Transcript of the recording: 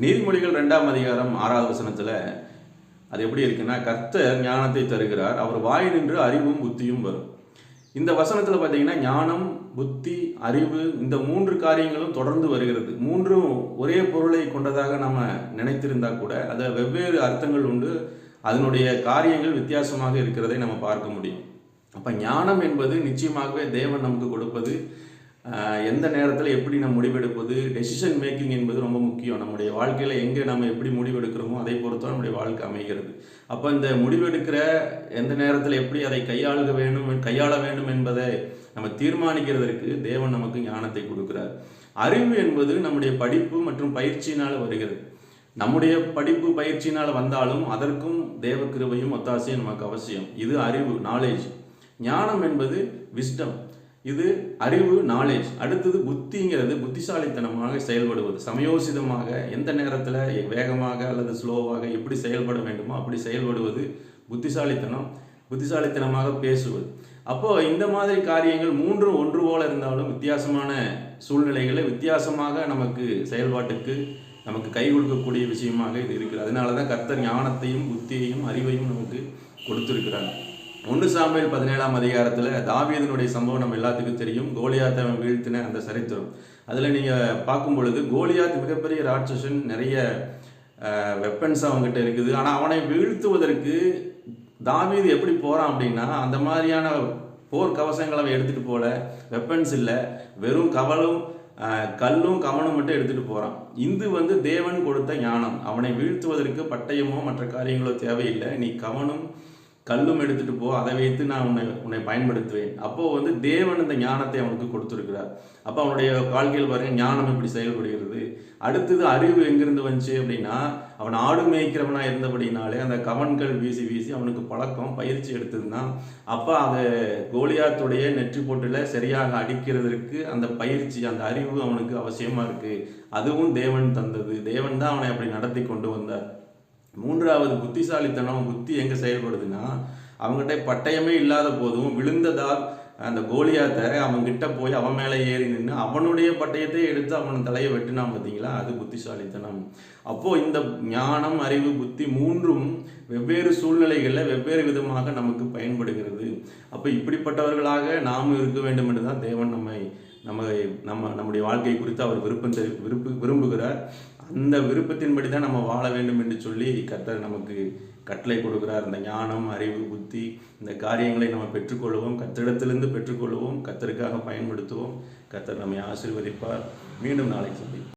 நீர்மொழிகள் ரெண்டாம் அதிகாரம் ஆறாவது வசனத்தில் அது எப்படி இருக்குன்னா கர்த்தர் ஞானத்தை தருகிறார். அவர் வாய் நின்று அறிவும் புத்தியும் வரும். இந்த வசனத்தில் பார்த்தீங்கன்னா ஞானம் புத்தி அறிவு இந்த மூன்று காரியங்களும் தொடர்ந்து வருகிறது. மூன்றும் ஒரே பொருளை கொண்டதாக நம்ம நினைத்திருந்தா கூட அதை வெவ்வேறு அர்த்தங்கள் உண்டு. அதனுடைய காரியங்கள் வித்தியாசமாக இருக்கிறதை நம்ம பார்க்க முடியும். அப்போ ஞானம் என்பது நிச்சயமாகவே தேவன் நமக்கு கொடுப்பது. எந்த நேரத்தில் எப்படி நம்ம முடிவெடுப்பது டெசிஷன் மேக்கிங் என்பது ரொம்ப முக்கியம். நம்முடைய வாழ்க்கையில் எங்கே நம்ம எப்படி முடிவெடுக்கிறோமோ அதை பொறுத்து நம்முடைய வாழ்க்கை அமைகிறது. அப்போ இந்த முடிவெடுக்கிற எந்த நேரத்தில் எப்படி அதை கையாளுக வேண்டும் கையாள வேண்டும் என்பதை நம்ம தீர்மானிக்கிறதற்கு தேவன் நமக்கு ஞானத்தை கொடுக்கிறார். அறிவு என்பது நம்முடைய படிப்பு மற்றும் பயிற்சியினால் வருகிறது. நம்முடைய படிப்பு பயிற்சியினால் வந்தாலும் அதற்கும் தேவ கிருபையும் ஒத்தாசையும் நமக்கு அவசியம். இது அறிவு நாலேஜ் ஞானம் என்பது விஸ்டம் இது அறிவு நாலேஜ் அடுத்தது புத்திங்கிறது புத்திசாலித்தனமாக செயல்படுவது. சமயோசிதமாக எந்த நேரத்தில் வேகமாக அல்லது ஸ்லோவாக எப்படி செயல்பட வேண்டுமோ அப்படி செயல்படுவது புத்திசாலித்தனம் புத்திசாலித்தனமாக பேசுவது. அப்போ இந்த மாதிரி காரியங்கள் மூன்றும் ஒன்று போல இருந்தாலும் வித்தியாசமான சூழ்நிலைகளை வித்தியாசமாக நமக்கு செயல்பாட்டுக்கு நமக்கு கை கொடுக்கக்கூடிய விஷயமாக இது இருக்குது அதனால தான் கர்த்தர் ஞானத்தையும் புத்தியையும் அறிவையும் நமக்கு கொடுத்துருக்கிறாங்க ஒன்று சாமியல் பதினேழாம் அதிகாரத்தில் தாவீதனுடைய சம்பவம் நம்ம எல்லாத்துக்கும் தெரியும். கோலியாத்தை அவன் வீழ்த்தின அந்த சரித்திரம். அதில் நீங்கள் பார்க்கும் பொழுது கோலியாத் மிகப்பெரிய ராட்சசன் நிறைய வெப்பன்ஸ் அவங்ககிட்ட இருக்குது. ஆனால் அவனை வீழ்த்துவதற்கு தாவீது எப்படி போகிறான் அப்படின்னா அந்த மாதிரியான போர் கவசங்களை அவன் எடுத்துகிட்டு போகல வெப்பன்ஸ் இல்லை வெறும் கவலும் கல்லும் கவனம் மட்டும் எடுத்துகிட்டு போகிறான் இந்து வந்து தேவன் கொடுத்த ஞானம். அவனை வீழ்த்துவதற்கு பட்டயமோ மற்ற காரியங்களோ தேவையில்லை. நீ கவனும் கல்லும் எடுத்துட்டு போ அதை வைத்து நான் உன்னை உன்னை பயன்படுத்துவேன். அப்போ வந்து தேவன் இந்த ஞானத்தை அவனுக்கு கொடுத்துருக்கிறார். அப்போ அவனுடைய வாழ்க்கையில் பாருங்க ஞானம் இப்படி செயல்படுகிறது. அடுத்தது அறிவு எங்கிருந்து வந்துச்சு அப்படின்னா அவன் ஆடு மேய்க்கிறவனா இருந்தபடினாலே அந்த கவன்கள் வீசி வீசி அவனுக்கு பழக்கம் பயிற்சி எடுத்ததுன்னா அப்போ அதை கோலியாத்துடைய நெற்றி போட்டுல சரியாக அடிக்கிறதற்கு அந்த பயிற்சி அந்த அறிவு அவனுக்கு அவசியமா இருக்கு. அதுவும் தேவன் தந்தது. தேவன் தான் அவனை அப்படி நடத்தி கொண்டு வந்தார். மூன்றாவது புத்திசாலித்தனம் புத்தி எங்கே செயல்படுதுன்னா அவங்ககிட்ட பட்டயமே இல்லாத போதும் விழுந்ததால் அந்த கோலியாத்தை அவன் கிட்ட போய் அவன் மேலே ஏறி நின்று அவனுடைய பட்டயத்தை எடுத்து அவன் தலையை வெட்டினான் பார்த்தீங்களா? அது புத்திசாலித்தனம். அப்போது இந்த ஞானம் அறிவு புத்தி மூன்றும் வெவ்வேறு சூழ்நிலைகளில் வெவ்வேறு விதமாக நமக்கு பயன்படுகிறது. அப்போ இப்படிப்பட்டவர்களாக நாம் இருக்க வேண்டும் என்று தான் தேவன் நம்மை நம்ம நம்ம நம்முடைய வாழ்க்கை குறித்து அவர் விருப்பம் தெரி விருப்பு விரும்புகிறார். அந்த விருப்பத்தின்படி தான் நம்ம வாழ வேண்டும் என்று சொல்லி கர்த்தர் நமக்கு கட்டளை கொடுக்கிறார். இந்த ஞானம் அறிவு புத்தி இந்த காரியங்களை நம்ம பெற்றுக்கொள்வோம் கத்திடத்திலிருந்து பெற்றுக்கொள்வோம் கத்தருக்காக பயன்படுத்துவோம். கர்த்தர் நம்மை ஆசீர்வதிப்பார். மீண்டும் நாளைக்கு சந்திப்போம்.